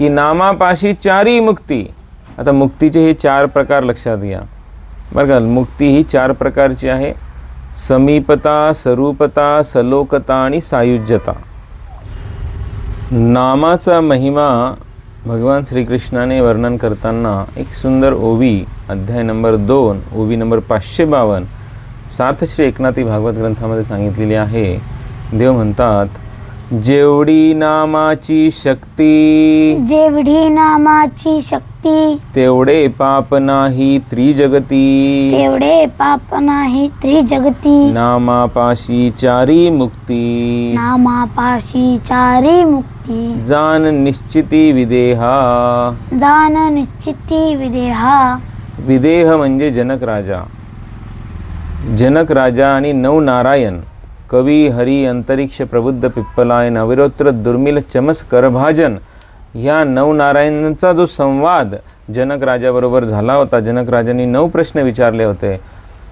की नामापाशी चारी मुक्ती. आता मुक्तीचे हे चार प्रकार लक्षात घ्या. बरं का मुक्ती ही चार प्रकारची आहे. समीपता स्वरूपता सलोकता आणि सायुज्यता. नामाचा महिमा भगवान श्रीकृष्णाने वर्णन करताना एक सुंदर ओवी अध्याय नंबर दोन ओवी नंबर पाचशे बावन्न सार्थश्री एकनाथी भागवत ग्रंथामध्ये सांगितलेली आहे. देव म्हणतात जेवढी नामाची शक्ती जेवढी नामाची शक्ती तेवढे पाप नाही त्रिजगती. तेवढे पाप नाही त्रिजगती. नामापाशी चारी मुक्ती. नामापाशी चारी मुक्ती. जान निश्चिती विदेहा. जान निश्चिती विदेहा. विदेह म्हणजे जनक राजा. जनक राजा आणि नवनारायण. कवी हरी अंतरिक्ष प्रबुद्ध पिप्पलायन अविरोत्र दुर्मिल चमस करभाजन ह्या नवनारायणांचा जो संवाद जनक राजाबरोबर झाला होता जनक राजांनी नऊ प्रश्न विचारले होते.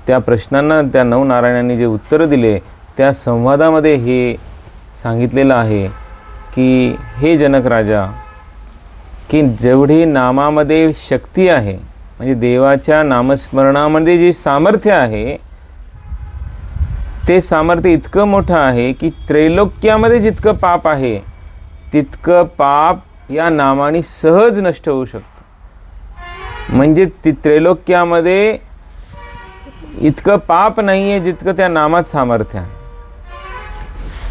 त्या प्रश्नांना त्या नवनारायणांनी जे उत्तरं दिले त्या संवादामध्ये हे सांगितलेलं आहे की हे जनक राजा की जेवढी नामामध्ये शक्ती आहे म्हणजे देवाच्या नामस्मरणामध्ये जे सामर्थ्य आहे ते सामर्थ्य इतकं मोठं आहे की त्रैलोक्यामध्ये जितकं पाप आहे तितकं पाप या नामाने सहज नष्ट होऊ शकतं. म्हणजे ती त्रैलोक्यामध्ये इतकं पाप नाही आहे जितकं त्या नामात सामर्थ्य आहे.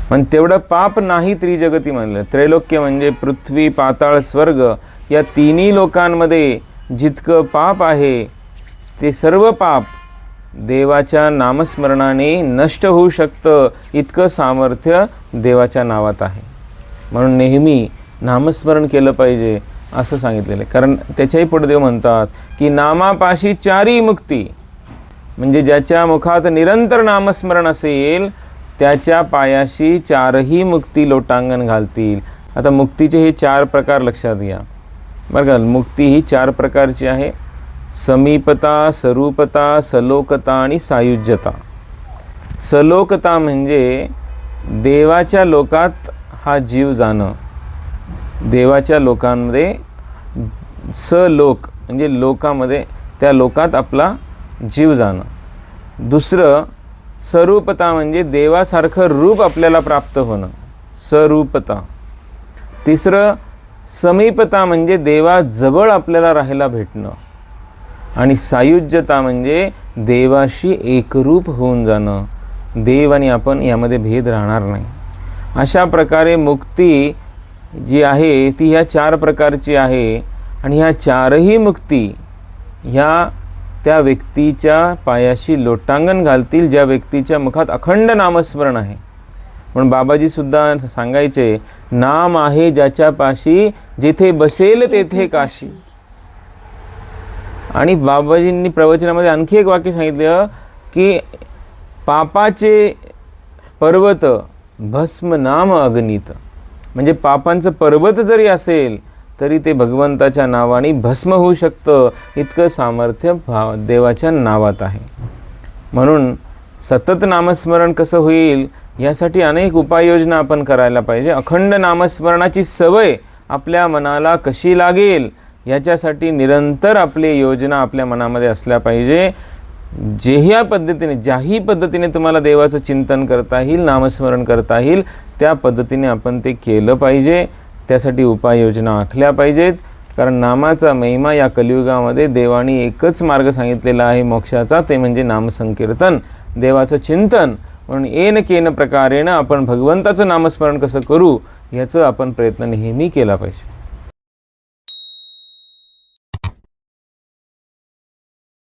पण तेवढं पाप नाही त्रिजगती म्हणलं. त्रैलोक्य म्हणजे पृथ्वी पाताळ स्वर्ग या तिन्ही लोकांमध्ये जितकं पाप आहे ते सर्व पाप देवाच्या नामस्मरणाने नष्ट होऊ शकतं इतकं सामर्थ्य देवाच्या नावात आहे. म्हणून नेहमी नामस्मरण केलं पाहिजे असं सांगितलेलं आहे. कारण त्याच्याही पुढे देव म्हणतात की नामापाशी चारी मुक्ती. म्हणजे ज्याच्या मुखात निरंतर नामस्मरण असेल त्याच्या पायाशी चारही मुक्ती लोटांगण घालतील. आता मुक्तीचे हे चार प्रकार लक्षात घ्या. बरं का? मुक्ती ही चार प्रकारची आहे. समीपता स्वरूपता सलोकता आणि सायुज्यता. सलोकता म्हणजे देवाच्या लोकात हा जीव जाणं. देवाच्या लोकांमध्ये सलोक म्हणजे लोकामध्ये त्या लोकात आपला जीव जाणं. दुसरं स्वरूपता म्हणजे देवासारखं रूप आपल्याला प्राप्त होणं. स्वरूपता तिसरं समीपता म्हणजे देवाजवळ आपल्याला राहायला भेटणं. आणि सायुज्यता म्हणजे देवाशी एकरूप होऊन जाणं. देव आणि आपण यामध्ये भेद राहणार नाही. अशा प्रकारे मुक्ती जी आहे ती ह्या चार प्रकारची आहे आणि ह्या चारही मुक्ती ह्या त्या व्यक्तीच्या पायाशी लोटांगण घालतील ज्या व्यक्तीच्या मुखात अखंड नामस्मरण आहे. पण बाबाजीसुद्धा सांगायचे नाम आहे ज्याच्या पाशी बसेल तेथे काशी. आणि बाबाजींनी प्रवचनामध्ये आणखी एक वाक्य सांगितलं की पापाचे पर्वत भस्म नाम अग्नित म्हणजे पापांचं पर्वत जरी असेल तरी ते भगवंताच्या नावाने भस्म होऊ शकतं. इतकं सामर्थ्य भाव देवाच्या नावात आहे. म्हणून सतत नामस्मरण कसं होईल यासाठी अनेक उपाययोजना आपण करायला पाहिजे. अखंड नामस्मरणाची सवय आपल्या मनाला कशी लागेल याच्यासाठी निरंतर आपली योजना आपल्या मनामध्ये असल्या पाहिजे. जे ह्या पद्धतीने ज्याही पद्धतीने तुम्हाला देवाचं चिंतन करता येईल नामस्मरण करता येईल त्या पद्धतीने आपण ते केलं पाहिजे. त्यासाठी उपाययोजना आखल्या पाहिजेत. कारण नामाचा महिमा या कलियुगामध्ये देवाने एकच मार्ग सांगितलेला आहे मोक्षाचा ते म्हणजे नामसंकीर्तन. देवाचं चिंतन. म्हणून येन केन प्रकारेनं आपण भगवंताचं नामस्मरण कसं करू ह्याचं आपण प्रयत्न नेहमी केला पाहिजे.